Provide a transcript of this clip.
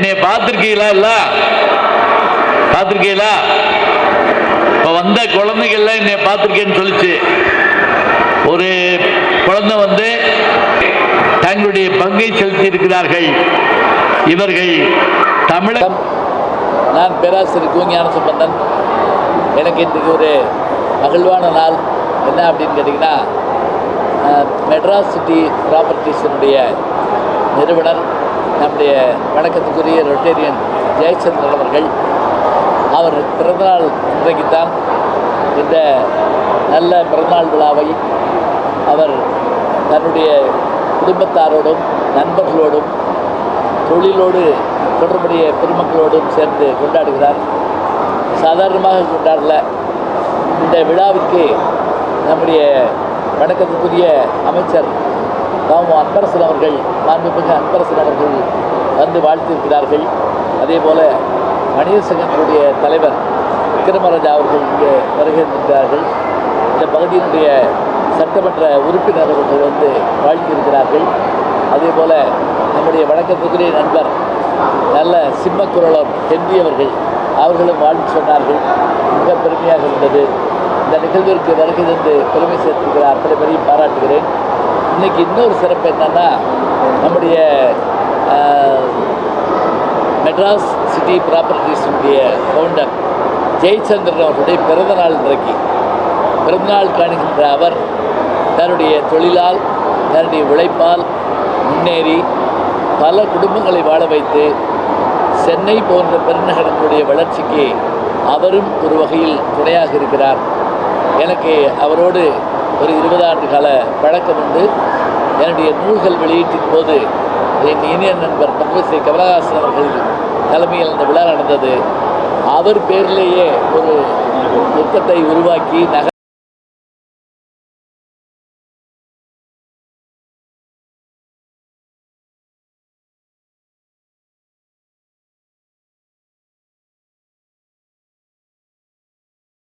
பார்த்துருக்கீங்களா இல்ல? பார்த்துருக்கீங்களா? இப்போ வந்த குழந்தைகள்லாம் என்னை பார்த்துருக்கேன்னு சொல்லிச்சு. ஒரு குழந்தை வந்து தங்களுடைய பங்கை செலுத்தி இருக்கிறார்கள் இவர்கள் தமிழகம் நான் பேராசிரியர் கூஞான சம்பந்தன் எனக்கு இன்றைக்கு ஒரு மகிழ்வான நாள். என்ன அப்படின்னு கேட்டிங்கன்னா மெட்ராஸ் சிட்டி ப்ராப்பர்ட்டிஸினுடைய நிறுவனர் நம்முடைய வணக்கத்துக்குரிய ரொட்டேரியன் ஜெயச்சந்திரன் அவர்கள். அவர் பிறந்தநாள் இன்றைக்குத்தான் இந்த நல்ல பிறந்தநாள் விழாவை அவர் தன்னுடைய குடும்பத்தாரோடும் நண்பர்களோடும் தொழிலோடு தொடர்புடைய பெருமக்களோடும் சேர்ந்து கொண்டாடுகிறார். சாதாரணமாக கொண்டாடல. இந்த விழாவிற்கு நம்முடைய வணக்கத்துக்குரிய அமைச்சர் நாம் அன்பரசன் அவர்கள் மாண்புமிகு அன்பரசன் அவர்கள் வந்து வாழ்த்திருக்கிறார்கள் அதே போல வணிகர் சங்கத்தினுடைய தலைவர் விக்ரமராஜா அவர்கள் இங்கே வருகின்றார்கள் இந்த பகுதியினுடைய சட்டமன்ற உறுப்பினர் அவர்கள் வந்து வாழ்த்தியிருக்கிறார்கள். அதே போல் நம்முடைய வழக்கத்துக்குரிய நண்பர் நல்ல சிம்மக்குரலம் ஹென்றி அவர்கள் அவர்களும் வாழ்த்து சொன்னார்கள். மிக பெருமையாக இருந்தது. இந்த நிகழ்விற்கு வருகை தந்து பெருமை சேர்த்திருக்கிற அத்தனை பேரையும் பாராட்டுகிறேன். இன்னைக்கு இன்னொரு சிறப்பு என்னன்னா நம்முடைய மெட்ராஸ் சிட்டி ப்ராப்பர்ட்டிஸுடைய ஃபவுண்டர் ஜெயச்சந்திரன் அவர்களுடைய பிறந்த நாள் இன்றைக்கு. பிறந்தநாள் காணுகின்ற அவர் தன்னுடைய தொழிலால் தன்னுடைய உழைப்பால் முன்னேறி பல குடும்பங்களை வாழ வைத்து சென்னை போன்ற பெருநகரங்களுடைய வளர்ச்சிக்கு அவரும் ஒரு வகையில் துணையாக இருக்கிறார். எனக்கு அவரோடு ஒரு இருபது ஆண்டு கால பழக்கம் உண்டு. என்னுடைய நூல்கள் வெளியீட்டின் போது என் இனிய நண்பர் தமிழிசை கமலஹாசன் அவர்கள் தலைமையில் அந்த விழா நடந்தது. அவர் பேரிலேயே ஒரு புத்தகத்தை உருவாக்கி நகர்